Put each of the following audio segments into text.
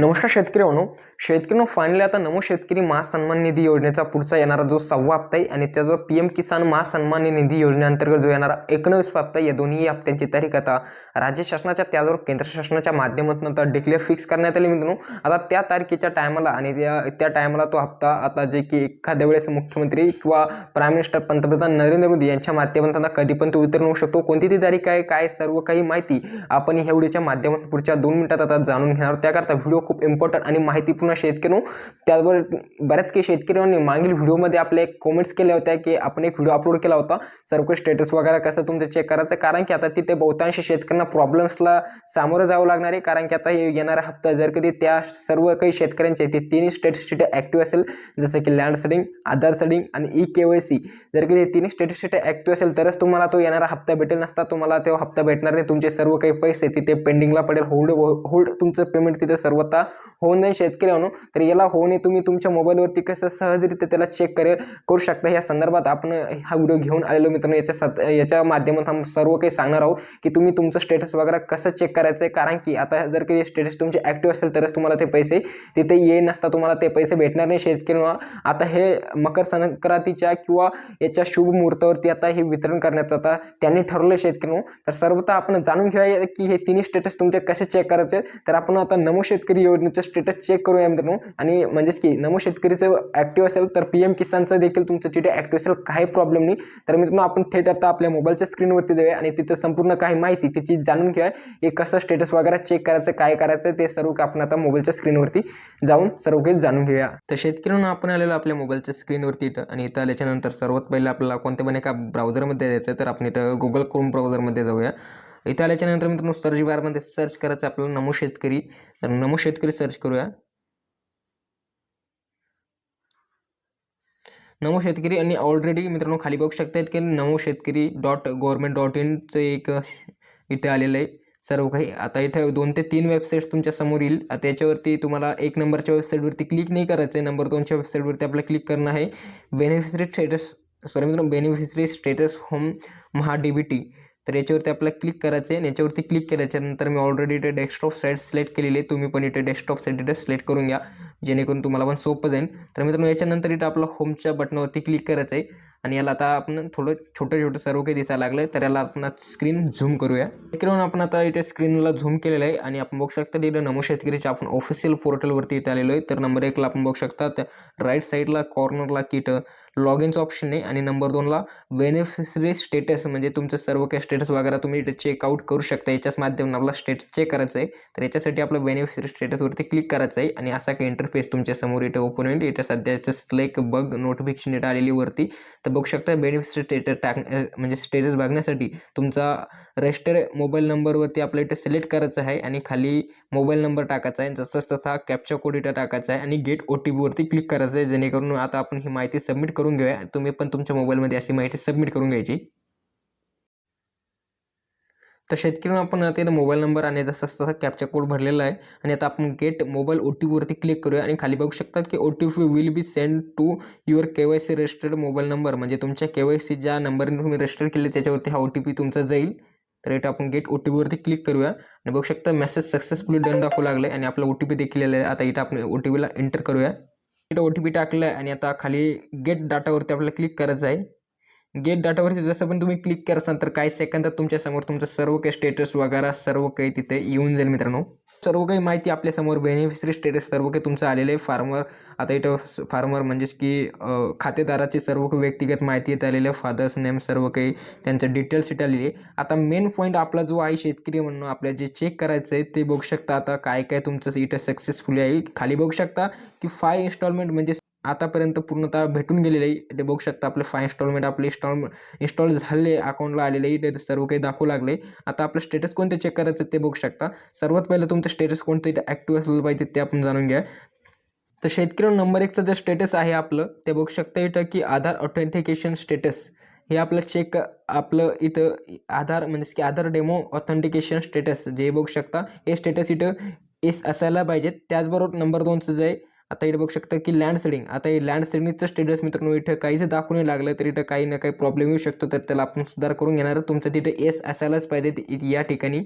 नमस्कार शेतकरी म्हणू शेतकरी फायनली आता नमो शेतकरी महासन्मान निधी योजनेचा पुढचा येणारा जो सहावा हप्ता आहे आणि त्याचा पी एम किसान महासन्मान निधी योजनेअंतर्गत जो येणारा एकोणवीस हप्ता या दोन्ही हप्त्यांची तारीख आता राज्य शासनाच्या त्याचबरोबर केंद्र शासनाच्या माध्यमातून आता डिक्लेअर फिक्स करण्यात आली मित्रांनो. आता त्या तारखेच्या टायमाला आणि त्या त्या टायमाला तो हप्ता आता जे की एखाद्या वेळेस मुख्यमंत्री किंवा प्राईम मिनिस्टर पंतप्रधान नरेंद्र मोदी यांच्या माध्यमातून कधी पण तो वितरण होऊ शकतो. कोणती ती तारीख आहे काय सर्व काही माहिती आपण ह्या व्हिडिओच्या माध्यमातून पुढच्या दोन मिनिटात आता जाणून घेणार त्याकरता व्हिडिओ खूप इम्पॉर्टंट आणि माहितीपूर्ण शेतकरी त्याचबरोबर बऱ्याच काही शेतकऱ्यांनी मागील व्हिडिओमध्ये आपल्या एक कॉमेंट्स केल्या होत्या की आपण एक व्हिडिओ अपलोड केला होता. सर्व काही स्टेटस वगैरे कसं तुमचं चेक करायचं? कारण की आता तिथे बहुतांश शेतकऱ्यांना प्रॉब्लेम्सला सामोरं जावं लागणार आहे. कारण की आता हे येणारा हप्ता जर कधी त्या सर्व काही शेतकऱ्यांचे ते तिन्ही स्टेटस तिथे ॲक्टिव्ह असेल. जसं की लँड सेडिंग आधार सेडिंग आणि ई के वाय सी जर कधी तिन्ही स्टेटस तिथे ॲक्टिव्ह असेल तरच तुम्हाला तो येणारा हप्ता भेटेल. नसता तुम्हाला तो हप्ता भेटणार नाही. तुमचे सर्व काही पैसे तिथे पेंडिंगला पडेल. होल्ड होल्ड तुमचं पेमेंट तिथे सर्वता होऊन जाईल. शेतकरी मित्रांनो तर याला होणे तुम्ही तुमच्या मोबाईलवरती कसं सहजरित्या त्याला चेक करे करू शकता. या संदर्भात आपण हा व्हिडिओ घेऊन आलेलो मित्रांनो. याच्या सत याच्या माध्यमात आपण सर्व काही सांगणार आहोत की तुम्ही तुमचं स्टेटस वगैरे कसं चेक करायचं आहे कारण की आता जर काही स्टेटस तुमचे ॲक्टिव्ह असेल तरच तुम्हाला ते पैसे तिथे ये नसता तुम्हाला ते पैसे भेटणार नाही शेतकरी आता हे मकर संक्रांतीच्या किंवा याच्या शुभ मुहूर्तावरती आता हे वितरण करण्याचं आता त्यांनी ठरवलं शेतकरी तर सर्वतः आपण जाणून घेऊया की हे तिन्ही स्टेटस तुमचे कसे चेक करायचे. तर आपण आता नमो शेतकरी योजनेचं स्टेटस चेक करूया मित्रांनो आणि म्हणजेच की नमो शेतकरीचं ॲक्टिव्ह असेल तर पी एम किसानचं देखील तुमचं तिथे ॲक्टिव्ह असेल काही प्रॉब्लेम नाही. तर मित्रांनो आपण थेट आता आपल्या मोबाईलच्या स्क्रीनवरती देऊया आणि तिथं संपूर्ण काही माहिती त्याची जाणून घेऊया हे कसं स्टेटस वगैरे चेक करायचं काय करायचं ते सर्व आपण आता मोबाईलच्या स्क्रीनवरती जाऊन सर्व काही जाणून घेऊया. तर शेतकऱ्यांना आपण आलेलो आपल्या मोबाईलच्या स्क्रीनवरती इथं. आणि इथं आल्याच्यानंतर सर्वात पहिले आपल्याला कोणत्या पण एका ब्राउझरमध्ये द्यायचं आहे तर आपण इथं गुगल क्रोम ब्राउझरमध्ये जाऊया. इथं आल्याच्यानंतर मित्रांनो सर्च बारमध्ये सर्च करायचं आपल्याला नमो शेतकरी. तर नमो शेतकरी सर्च करूया. नमो शेतकरी आणि ऑलरेडी मित्रांनो खाली बघू शकतात की नमो शेतकरी डॉट गव्हर्मेंट डॉट इनचं एक इथे आलेलं आहे. सर्व काही आता इथं दोन ते तीन वेबसाईट्स तुमच्यासमोर येईल. त्याच्यावरती तुम्हाला एक नंबरच्या वेबसाईटवरती क्लिक नाही करायचं आहे. नंबर दोनच्या वेबसाईटवरती आपल्याला क्लिक करणं आहे. बेनिफिशरी स्टेटस सॉरी मित्रांनो beneficiary status home Maha D B T तर याच्यावरती आपल्याला क्लिक करायचं आहे याच्यावरती क्लिक केल्याच्यानंतर मी ऑलरेडी इथे डेस्कटॉप साईट सिलेक्ट केलेली आहे. तुम्ही पण इथे डेस्कटॉप साईट इथे सिलेक्ट करून घ्या. जेणेकरून तुम्हाला पण सोपं जाईल. तर मित्रांनो याच्यानंतर इथं आपलं होमच्या बटनावरती क्लिक करायचं आहे आणि याला आता आपण थोडं छोटं छोटं सर्व काही दिसायला लागलं तर याला आपण स्क्रीन झूम करूया. करून आपण आता इथे स्क्रीनला झूम केलेलं आहे. आणि आपण बघू शकता इथं नमो शेतकरीच्या आपण ऑफिशियल पोर्टलवरती इथे आलेलो आहे. तर नंबर एकला आपण बघू शकता त्या राईट साईडला कॉर्नरला किट लॉग इनचं ऑप्शन आहे आणि नंबर दोनला बेनिफिशरी स्टेटस म्हणजे तुमचं सर्व काही स्टेटस वगैरे तुम्ही चेकआउट करू शकता. याच्याच माध्यमात आपला स्टेटस चेक करायचं आहे. तर याच्यासाठी आपलं बेनिफिशरी स्टेटसवरती क्लिक करायचं आहे. आणि असा काही इंटरफेस तुमच्यासमोर इथे ओपन होईल. इथे सध्याचं एक बग नोटिफिकेशन इथं आलेली वरती. तर बघू शकता बेनिफिशरी स्टेटस टाक म्हणजे स्टेटस बघण्यासाठी तुमचा रजिस्टर मोबाईल नंबरवरती आपल्या इथे सिलेक्ट करायचं आहे. आणि खाली मोबाईल नंबर टाकायचा आहे. जसंच तसा कॅप्चा कोड इथं टाकायचा आहे. आणि गेट ओ टी पीवरती क्लिक करायचं आहे. जेणेकरून आता आपण ही माहिती सबमिट करून घेऊया. तुम्ही पण तुमच्या मोबाईलमध्ये अशी माहिती सबमिट करून घ्यायची. तर शेतकऱ्यांना आपण आता इथं मोबाईल नंबर आणि जसं तसा कॅपचा कोड भरलेला आहे. आणि आता आपण गेट मोबाईल ओ टी पीवरती क्लिक करूया आणि खाली बघू शकतात की O T P will be send to your K Y C registered mobile number म्हणजे तुमच्या के वाय सी ज्या नंबरने तुम्ही रजिस्टर केले त्याच्यावरती हा ओ टी पी तुमचा जाईल. तर इथं आपण गेट ओ टी पीवरती क्लिक करूया. आणि बघू शकता मेसेज सक्सेसफुली डन दाखवू लागले आणि आपला ओ टी पी देखील आहे. आता इथं आपण ओ टी पीला एंटर करूया. ओ टी पी टाकलं आणि आता खाली गेट डाटावरती आपल्याला क्लिक करायचं आहे. गेट डाटावरती जसं पण तुम्ही क्लिक कराल तर काही सेकंदात तुमच्यासमोर तुमचं सर्व काही स्टेटस वगैरे सर्व काही तिथे येऊन जाईल मित्रांनो. सर्व काही माहिती आपल्यासमोर बेनिफिशरी स्टेटस सर्व काही तुमचं आलेलं आहे. फार्मर आता इथं फार्मर म्हणजेच की खातेदाराची सर्व काही व्यक्तिगत माहिती येत आलेली आहे. फादर्स नेम सर्व काही त्यांचं डिटेल्स इथे आलेली आहे. आता मेन पॉईंट आपला जो आहे शेतकरी म्हणून आपल्या जे चेक करायचं आहे ते बघू शकता. आता काय काय तुमचं इथं सक्सेसफुली आहे खाली बघू शकता की फाय इन्स्टॉलमेंट म्हणजे आतापर्यंत पूर्णतः भेटून गेलेले आहे. ते बघू शकता आपलं फाय इन्स्टॉलमेंट आपले इन्स्टॉल इन्स्टॉल झाले अकाउंटला आलेले आहे. ते सर्व काही दाखवू लागले. आता आपलं स्टेटस कोणते चेक करायचं ते बघू शकता. सर्वात पहिलं तुमचं स्टेटस कोणते ॲक्टिव्ह असलं पाहिजे ते आपण जाणून घ्या. तर शेतकरी नंबर एकचं जे स्टेटस आहे आपलं ते बघू शकता इथं की आधार ऑथेंटिकेशन स्टेटस हे आपलं चेक आपलं इथं आधार म्हणजेच की आधार डेमो ऑथेंटिकेशन स्टेटस जे बघू शकता. हे स्टेटस इथं एस असायला पाहिजेत. त्याचबरोबर नंबर दोनचं जे आता इथे बघू शकता की लँड सेडिंग आता हे लँड सेडिंगचं स्टेटस मित्रांनो इथं काहीच दाखवून नाही लागलं तर इथं काही ना काही प्रॉब्लेम येऊ शकतो तर त्याला आपण सुधार करून घेणार तुमचं तिथे एस असायलाच पाहिजे या ठिकाणी.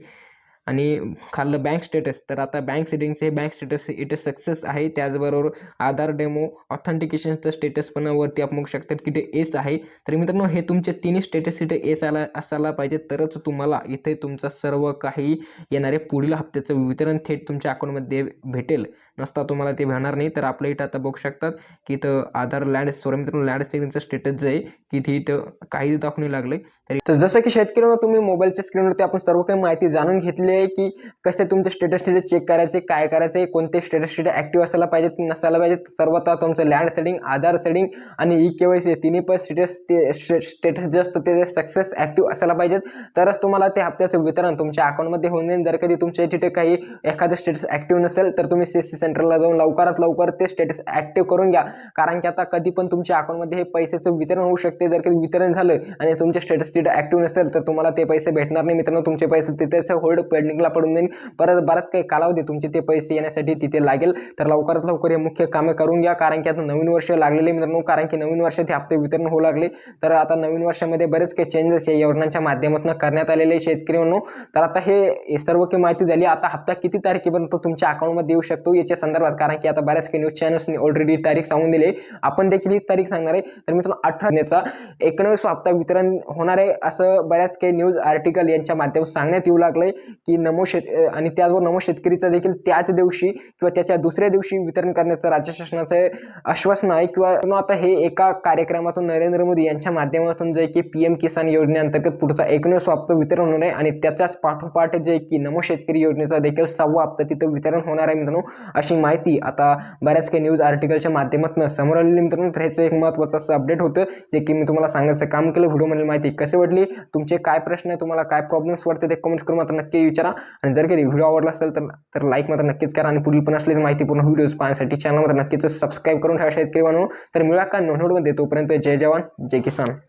आणि खाल्लं बँक स्टेटस तर आता बँक सेटिंग्स हे bank status it is success आहे. त्याचबरोबर आधार डेमो ऑथेंटिकेशनचं स्टेटस पण वरती आपण बघू शकतात की ते एस आहे. तर मित्रांनो हे तुमचे तिन्ही स्टेटस इथे एस आला असायला पाहिजे तरच तुम्हाला इथे तुमचं सर्व काही येणारे पुढील हप्त्याचं वितरण थेट तुमच्या अकाउंटमध्ये भेटेल. नसता तुम्हाला ते भेटणार नाही. तर आपल्या इथं आता बघू शकतात की इथं आधार लँड सॉरी मित्रांनो लँड सेविंगचं स्टेटस जे आहे की ते इथं काही दाखवणी लागले. तरी तर जसं की शेतकऱ्यांना तुम्ही मोबाईलच्या स्क्रीनवरती आपण सर्व काही माहिती जाणून घेतली आहे की कसे तुमचे स्टेटस स्टेटस चेक करायचे काय करायचे कोणते स्टेटस स्टेटस ॲक्टिव्ह असायला पाहिजेत नसायला पाहिजेत सर्वतः तुमचं लँड सेटिंग आधार सेटिंग आणि ई के वाय सी तिन्ही पण स्टेटस ते स्टेटस जे असतं ते सक्सेस ॲक्टिव्ह असायला पाहिजेत. तरच तुम्हाला ते हप्त्याचं वितरण तुमच्या अकाउंटमध्ये होऊन जाईल. जर कधी तुमच्या तिथे काही एखादं स्टेटस ॲक्टिव्ह नसेल तर तुम्ही सी सी सेंटरला जाऊन लवकरात लवकर ते स्टेटस ॲक्टिव्ह करून घ्या. कारण की आता कधी पण तुमच्या अकाउंटमध्ये हे पैशाचं वितरण होऊ शकते. जर कधी वितरण झालं आणि तुमचे स्टेटस तिथे ॲक्टिव्ह नसेल तर तुम्हाला ते पैसे भेटणार नाही. मित्रांनो तुमचे पैसे तिथेच होल्ड पेंडिंगला पडून जाईल परत बराच काही कालावधी तुमचे ते पैसे येण्यासाठी तिथे लागेल. तर लवकरात लवकर हे मुख्य कामे करून घ्या. कारण की आता नवीन वर्ष लागलेले मित्रांनो. कारण की नवीन वर्षात हे हप्ते वितरण होऊ लागले. तर आता नवीन वर्षामध्ये बरेच काही चेंजेस या योजनांच्या माध्यमातून करण्यात आलेले शेतकरी म्हणून तर आता हे सर्व काही माहिती झाली. आता हप्ता किती तारखेपर्यंत तुमच्या अकाउंटमध्ये येऊ शकतो याच्या संदर्भात. कारण की आता बऱ्याच काही न्यूज चॅनल्सनी ऑलरेडी तारीख सांगून दिली आपण देखील ही तारीख सांगणार आहे. तर मित्रांनो अठराचा एकोणवीस हप्ता वितरण होणार आहे. असं बऱ्याच काही न्यूज आर्टिकल यांच्या माध्यमातून सांगण्यात येऊ लागलंय की की नमो शेत आणि त्याचबरोबर नमो शेतकरीचा देखील त्याच दिवशी किंवा त्याच्या दुसऱ्या दिवशी वितरण करण्याचं राज्य शासनाचं आश्वासन आहे. किंवा आता हे एका कार्यक्रमातून नरेंद्र मोदी यांच्या माध्यमातून जे की पी एम किसान योजनेअंतर्गत पुढचा एकोणीस हप्ता वितरण होणार आहे आणि त्याच्याच पाठोपाठ जे की नमो शेतकरी योजनेचा देखील सहावा हप्ता तिथं वितरण होणार आहे मित्रांनो अशी माहिती आता बऱ्याच काही न्यूज आर्टिकलच्या माध्यमातून समोर आलेली मित्रांनो. तर ह्याचं एक महत्त्वाचं असं अपडेट होतं जे की मी तुम्हाला सांगायचं काम केलं व्हिडिओमधील माहिती कसे वाटली तुमचे काय प्रश्न आहे तुम्हाला काय प्रॉब्लेम्स वाटते ते कमेंट करून मात्र नक्की विचार. आणि जर कधी व्हिडिओ आवडला असेल तर तर लाईक मात्र नक्कीच करा. आणि पुढील पण असले तर माहिती पूर्ण व्हिडिओज पाहण्यासाठी चॅनल मात्र नक्कीच सबस्क्राईब करून ठेवा शेतकरी म्हणून तर मिळा का नोटमध्ये तोपर्यंत जय जवान जय किसान.